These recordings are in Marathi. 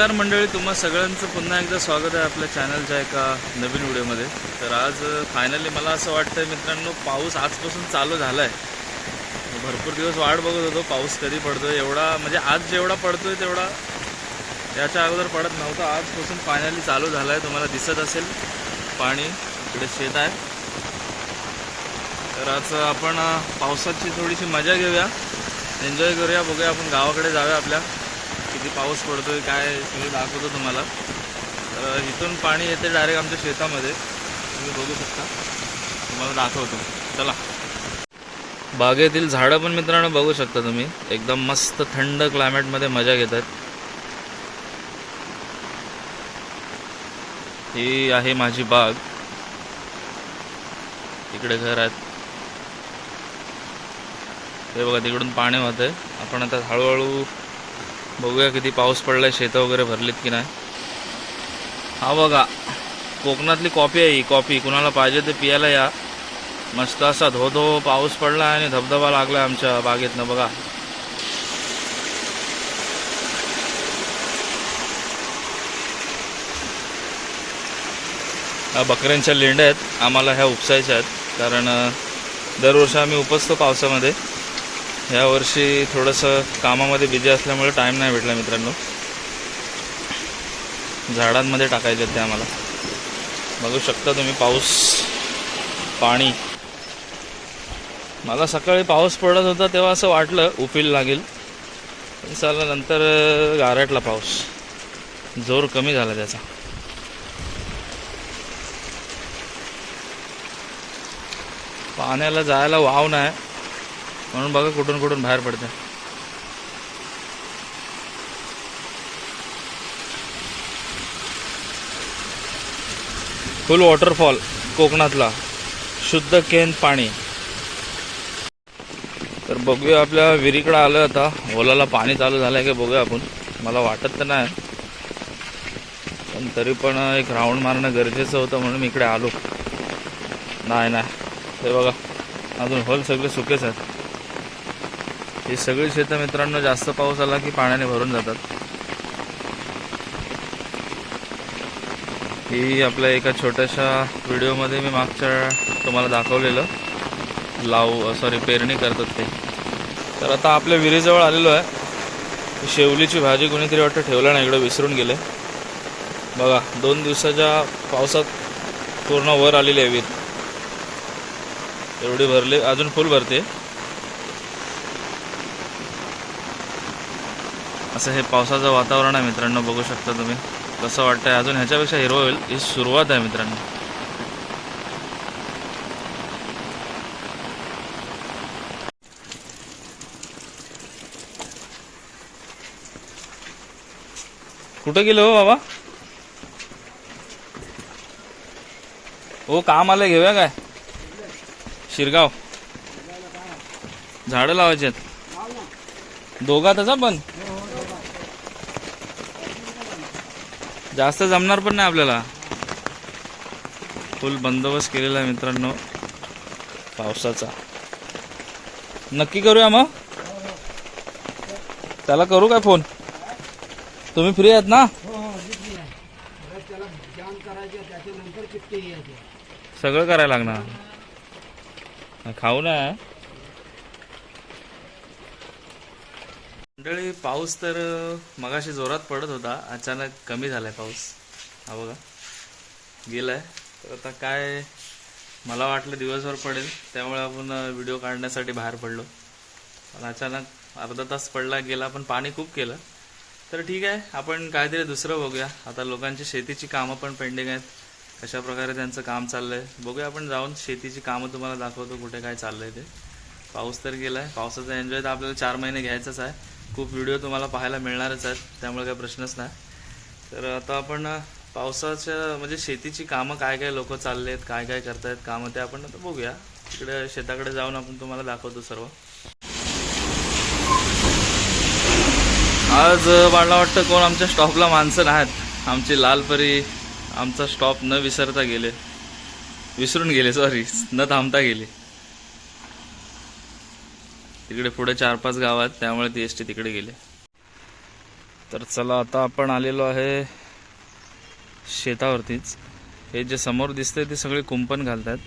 नमस्कार मंडळी तुम्हा सगळ्यांचं पुन्हा एकदा स्वागत आहे आपल्या चॅनलच्या एका नवीन व्हिडिओमध्ये तर आज फायनली मला असं वाटतं मित्रांनो पाऊस आजपासून चालू झाला आहे भरपूर दिवस वाट बघत होतो पाऊस कधी पडतोय एवढा म्हणजे आज जेवढा पडतोय तेवढा याच्या अगोदर पडत नव्हता आजपासून फायनली चालू झाला आहे तुम्हाला दिसत असेल. पाणी इकडे शेत आहे. तर आज आपण पावसाची थोडीशी मजा घेऊया. एन्जॉय करूया बघूया आपण गावाकडे जाऊया आपल्या. किती पाऊस पडतोय काय मी दाखवतो तुम्हाला. तर इथून पाणी येते डायरेक्ट आमच्या शेतामध्ये. तुम्ही बघू शकता. तुम्हाला दाखवतो. चला. बागेतील झाडं पण मित्रांनो बघू शकता तुम्ही. एकदम मस्त थंड क्लायमेटमध्ये मजा घेत आहेत ही आहे माझी बाग. इकडे घर आहेत. हे बघा तिकडून पाणी वाहत आहे आपण आता हळूहळू बघूया किती पाऊस पडलाय शेतं वगैरे भरलीत की नाही. हा बघा कोकणातली कॉफी आहे ही कॉफी कुणाला पाहिजे ते पियाला या. मस्त असा धो धो पाऊस पडला आणि धबधबा लागला आमच्या बागेतनं बघा. हा बकऱ्यांच्या लेंड्या आहेत आम्हाला ह्या उपसायच्या आहेत कारण दरवर्षी आम्ही उपसतो पावसामध्ये. यावर्षी थोडंसं कामामध्ये बिझी असल्यामुळे टाईम नाही भेटला मित्रांनो. झाडांमध्ये टाकायचे ते आम्हाला. बघू शकता तुम्ही पाऊस पाणी. मला सकाळी पाऊस पडत होता तेव्हा असं वाटलं उफील लागेल. पण नंतर गारटला पाऊस. जोर कमी झाला त्याचा. पाण्याला जायला वाव नाही. म्हणून बघा कुठून कुठून बाहेर पडते. फुल वॉटरफॉल कोकणातला. शुद्ध केन पाणी. तर बघूया आपल्या विहिरीकडे आलं आता. ओलाला पाणी चालू झालंय का बघूया आपण. मला वाटत तर नाही. पण तरी पण एक राऊंड मारणं गरजेचं होतं म्हणून इकडे आलो. नाही नाही. ते बघा. अजून होल सगळे सुकेच आहेत. ही सगळी शेतं मित्रांनो जास्त पाऊस आला की पाण्याने भरून जातात. ही आपल्या एका छोट्याशा व्हिडिओमध्ये मी मागच्या तुम्हाला दाखवलेलं. लाव सॉरी पेरणी करतात ते. तर आता आपल्या विहिरीजवळ आलेलो आहे. शेवलीची भाजी कोणीतरी वाटतं ठेवलं नाही इकडं विसरून गेले. बघा दोन दिवसाच्या पावसात पूर्ण वर आलेली आहे विहीर. एवढी भरली अजून फुल भरते. असं हे पावसाचं वातावरण आहे मित्रांनो बघू शकता तुम्ही. कसं वाटतंय? अजून ह्याच्यापेक्षा हिरवं होईल. ही सुरुवात आहे मित्रांनो. कुठं गेलो हो बाबा? हो काम आलं घेऊया काय? शिरगाव. झाडं लावायची आहेत. दोघातच पण. जास्त जमणार पण नाही आपल्याला. फुल बंदोबस्त केलेला आहे मित्रांनो. पावसाचा. नक्की करूया मग? त्याला करू काय फोन? तुम्ही फ्री आहेत ना? सगळं करायला लागणार. खाऊ ना मंडळी पाऊस तर मगाशी जोरात पडत होता. अचानक कमी झालाय पाऊस. हा बघा. गेलाय. तर आता काय मला वाटलं दिवसभर पडेल. त्यामुळे आपण व्हिडिओ काढण्यासाठी बाहेर पडलो. पण अचानक अर्धा तास पडला गेला पण पाणी खूप केलं. तर ठीक आहे. आपण काहीतरी दुसरं बघूया. आता लोकांची शेतीची कामं पण पेंडिंग आहेत. कशा प्रकारे त्यांचं काम चाललंय. बघूया आपण जाऊन शेतीची कामं तुम्हाला दाखवतो कुठे काय चाललंय ते. पाऊस तर गेलाय. पावसाचा एन्जॉय तर आपल्याला चार महिने घ्यायचाच आहे. खूप व्हिडिओ तुम्हाला पाहायला मिळणारच आहेत त्यामुळे काही प्रश्नच नाही. तर आता आपण पावसाच्या म्हणजे शेतीची कामं काय काय लोक चालले आहेत काय काय करतायत कामं ते आपण आता बघूया. तिकडे शेताकडे जाऊन आपण तुम्हाला दाखवतो सर्व. आज मला वाटतं कोण आमच्या स्टॉपला माणसं नाहीत. आमची लालपरी आमचा स्टॉप न विसरता गेले. विसरून गेले सॉरी न थांबता गेले. तिकडे पुढे चार पाच गाव आहेत त्यामुळे ती एस टी तिकडे गेले. तर चला आता आपण आलेलो आहे शेतावरतीच. हे जे समोर दिसतंय ते सगळे कुंपण घालतात.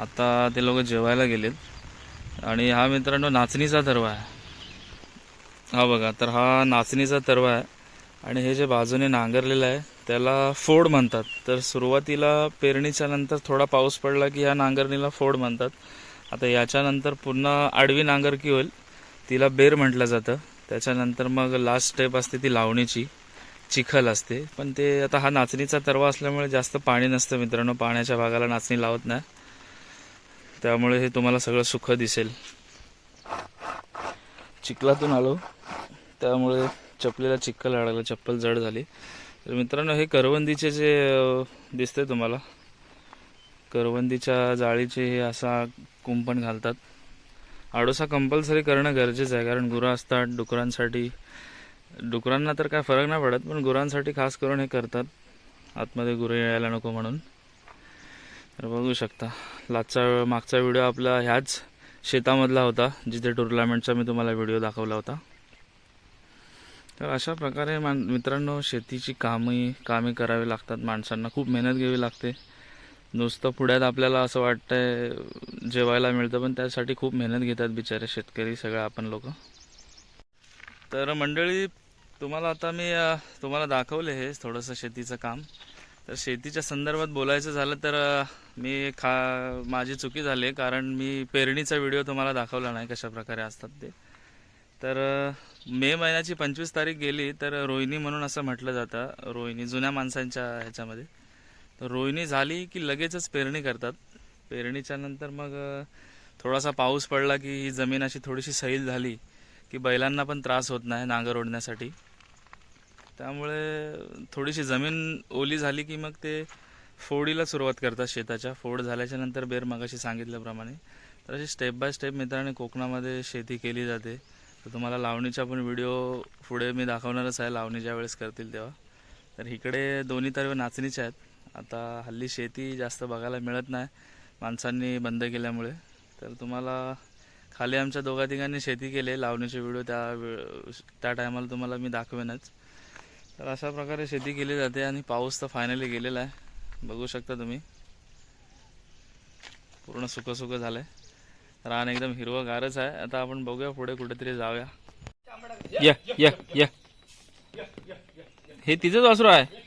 आता ते लोक जेवायला गेलेत. आणि हा मित्रांनो नाचणीचा तरवा आहे. हा बघा तर हा नाचणीचा तरवा आहे. आणि हे जे बाजूने नांगरलेलं आहे त्याला फोड म्हणतात. तर सुरुवातीला पेरणीच्या नंतर थोडा पाऊस पडला की ह्या नांगरणीला फोड म्हणतात. आता याच्यानंतर पुन्हा आडवी नांगरकी होईल. तिला बेर म्हटलं जातं. त्याच्यानंतर मग लास्ट स्टेप असते ती लावणीची. चिखल असते. पण ते आता हा नाचणीचा तरवा असल्यामुळे जास्त पाणी नसतं मित्रांनो. पाण्याच्या भागाला नाचणी लावत नाही. त्यामुळे हे तुम्हाला सगळं सुख दिसेल. चिखलातून आलो. त्यामुळे चपलीला चिखल अडकला चप्पल जड झाली. तर मित्रांनो हे करवंदीचे जे दिसते तुम्हाला. करवंदीच्या जाळीचे हे असा कुंपण घालतात. आडोसा कंपल्सरी करणं गरजेचं आहे कारण गुरं असतात डुकरांसाठी. डुकरांना तर काय फरक नाही पडत पण गुरांसाठी खास करून हे करतात. आतमध्ये गुरे यायला नको म्हणून. तर बघू शकता. लाचचा मागचा व्हिडिओ आपला ह्याच शेतामधला होता जिथे टुर्नामेंटचा मी तुम्हाला व्हिडिओ दाखवला होता. तर अशा प्रकारे मान मित्रांनो शेतीची कामे कामे करावी लागतात. माणसांना खूप मेहनत घ्यावी लागते. नुसतं पुढ्यात आपल्याला असं वाटतंय जेवायला मिळतं पण त्यासाठी खूप मेहनत घेतात बिचारे शेतकरी सगळे आपण लोक. तर मंडळी तुम्हाला आता मी तुम्हाला दाखवले हे थोडंसं शेतीचं काम. तर शेतीच्या संदर्भात बोलायचं झालं तर मी खा माझी चुकी झाली कारण मी पेरणीचा व्हिडिओ तुम्हाला दाखवला नाही कशा प्रकारे असतात ते. तर मे महिन्याची पंचवीस तारीख गेली तर रोहिणी म्हणून असं म्हटलं जातं रोहिणी जुन्या माणसांच्या ह्याच्यामध्ये. तर रोहिणी झाली की लगेचच पेरणी करतात. पेरणीच्या नंतर मग थोडासा पाऊस पडला की ही जमीन अशी थोडीशी सैल झाली की बैलांना पण त्रास होत नाही नांगर ओढण्यासाठी. त्यामुळे थोडीशी जमीन ओली झाली की मग ते फोडीला सुरुवात करतात शेताच्या. फोड झाल्याच्यानंतर बेर मगाशी सांगितल्याप्रमाणे. तर अशी स्टेप बाय स्टेप मित्रांनी कोकणामध्ये शेती केली जाते. तर तुम्हाला लावणीचा पण व्हिडिओ पुढे मी दाखवणारच आहे. लावणी ज्या वेळेस करतील तेव्हा. तर इकडे दोन्ही तर नाचणीच्या आहेत. आता हल्ली शेती जास्त बघायला मिळत नाही माणसांनी बंद केल्यामुळे. तर तुम्हाला खाली आमच्या दोघा तिघांनी शेती केली लावणीचे व्हिडिओ त्या त्या टायमाला तुम्हाला मी दाखवेनच. तर अशा प्रकारे शेती केली जाते आणि पाऊस तर फायनली गेलेला आहे. बघू शकता तुम्ही. पूर्ण सुकं सुकं झालंय. रान एकदम हिरवगारच आहे. आता आपण बघूया पुढे कुठेतरी जाऊया. या या या. हे तिचंच वासरू आहे.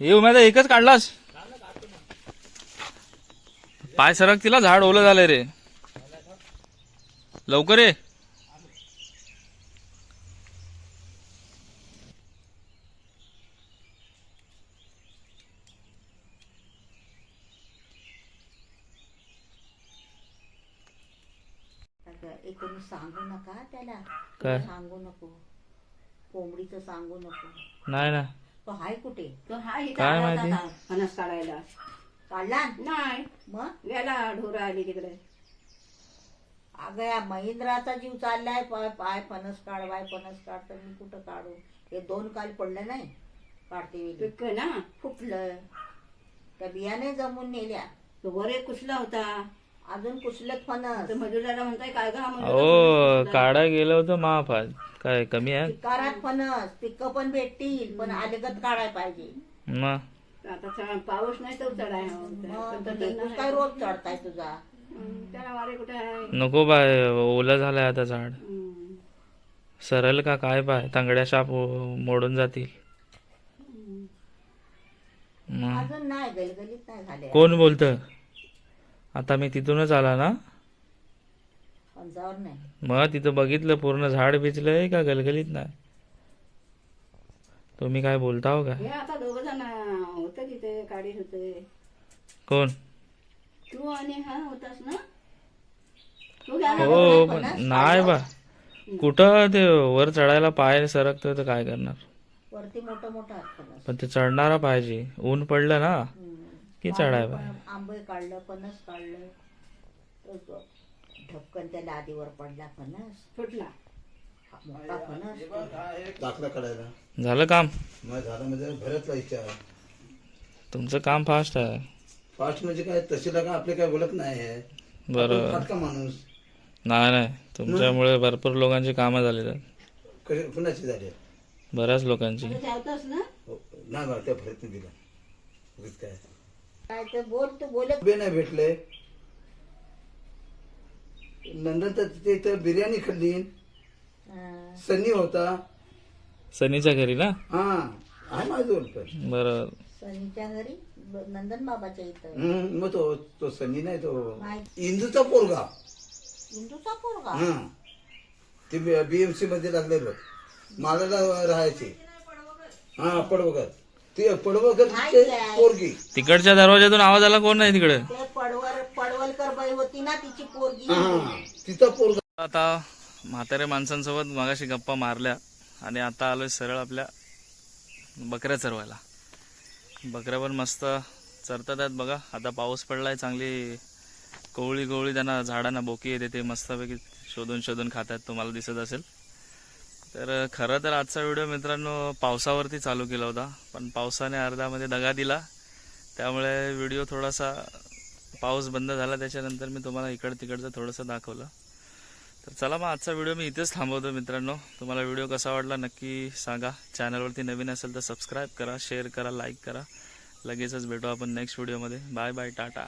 हे उमेदा एकच काढलास? पाय सरक तिला झाड ओलं झालंय रे. लवकर ये. कोणी सांगू नका त्याला. काय? सांगू नको. कोंबडीचं सांगू नको. नाही ना तो हाय कुठे? तो हा इथं काय आला माहिती? होता फणस काढायला. काढला? नाही. मग? याला ढोरं आली तिकडे. अगं या महिंद्राचा जीव चाललाय. पाय पाय फणस काढ बाय फणस काढ तर मी कुठं काढू? हे दोन काल पडलं नाही? काढते वेळी पिक ना फुटलं. त्या बियाणे जमून नेल्या. तो वर कुसला होता. अजून कुसलेत फणस? तर मजुराला म्हणताय काय का हो काढा गेलं होतं महाफात काय कमी आहे? पिकारात फणस पिकं पण भेटतील पण आलेगत काढाय पाहिजे. मग आता चढ- पाऊस नाही तर चढाय. हो. मग तर लेकूस काय रोज चढताय तुझा? त्याला वारे कुठे आहे? नको बाय ओलं झालंय आता झाड. सरळ का काय पाय तांगड्या शाप मोडून जातील. मग अजून नाही गलगलीत नाही झाले. कोण बोलत? आता मी तिथूनच आला ना? मग तिथं बघितलं पूर्ण झाड भिजलंय का? गलगलीत नाही. तुम्ही काय बोलता हो का? हे आता दोघ जण होते तिथे काढीत होते. कोण? तू आणि हा होतास ना? तू घ्या ना. हो पण नाही बा. कुठं ते वर चढायला पाय सरकतोय तर काय करणार? वरती मोठं मोठं हात फणस पण ते चढणारा पाहिजे. ऊन पडलं ना. की चढाय पाहिजे आंबे काढलं फणस काढलं. ढपकन त्या लादीवर पडला फणस फुटला. हा दाखला काढायला. झालं काम? झालं म्हणजे भरतला इच्छा. तुमचं काम फास्ट आहे. फास्ट म्हणजे काय तशी का आपले काय बोलत नाही आहे बरं फाटका माणूस. नाही नाही. तुमच्यामुळे भरपूर लोकांची कामं झाली आहेत. कुणाची झाली बऱ्याच लोकांची. हो, नाही त्या दिला. काय? काय ते बोल तू बोलत बे नाही भेटले. नंतर तर तिथे इथं बिर्याणी खाल्ली. हा. सनी होता. सनीच्या घरी ना? हा आहे माझं पण. बरोबर सनीच्या घरी? ब- नंदन बाबाच्या इथं. हम्म, मग तो तो सनी नाही तो माहिती. इंदूचा पोरगा. इंदूचा पोरगा? हा. ते बीएमसी मध्ये लागलेलं. मालाला राहायचे. हा पडवकर ते आहे. पोरगी. तिकडच्या दरवाजातून आवाज आला कोण नाही तिकडे? ते पडवल पडवलकर बाई होती ना तिची पोरगी. हा तिचा पोरगा. आता म्हाताऱ्या माणसांसोबत मागाशी गप्पा मारल्या आणि आता आलोय सरळ आपल्या बकऱ्या चरवायला. बकऱ्या पण मस्त चरतात आहेत बघा. आता पाऊस पडलाय चांगली कोवळी कोवळी त्यांना झाडांना बोकी येते ते मस्तपैकी शोधून शोधून खातात. तुम्हाला दिसत असेल. तर खरं तर आजचा व्हिडिओ मित्रांनो पावसावरती चालू केला होता. पण पावसाने अर्धामध्ये दगा दिला. त्यामुळे व्हिडिओ थोडासा पाऊस बंद झाला. त्याच्यानंतर मी तुम्हाला इकडं तिकडचं थोडंसं दाखवलं. तर चला मग आजचा व्हिडिओ मी इथेच थांबवतो मित्रांनो. तुम्हाला व्हिडिओ कसा वाटला नक्की सांगा. चॅनलवरती नवीन असेल तर सबस्क्राईब करा शेअर करा लाईक करा. लगेचच भेटू आपण नेक्स्ट व्हिडिओमध्ये. Bye bye tata.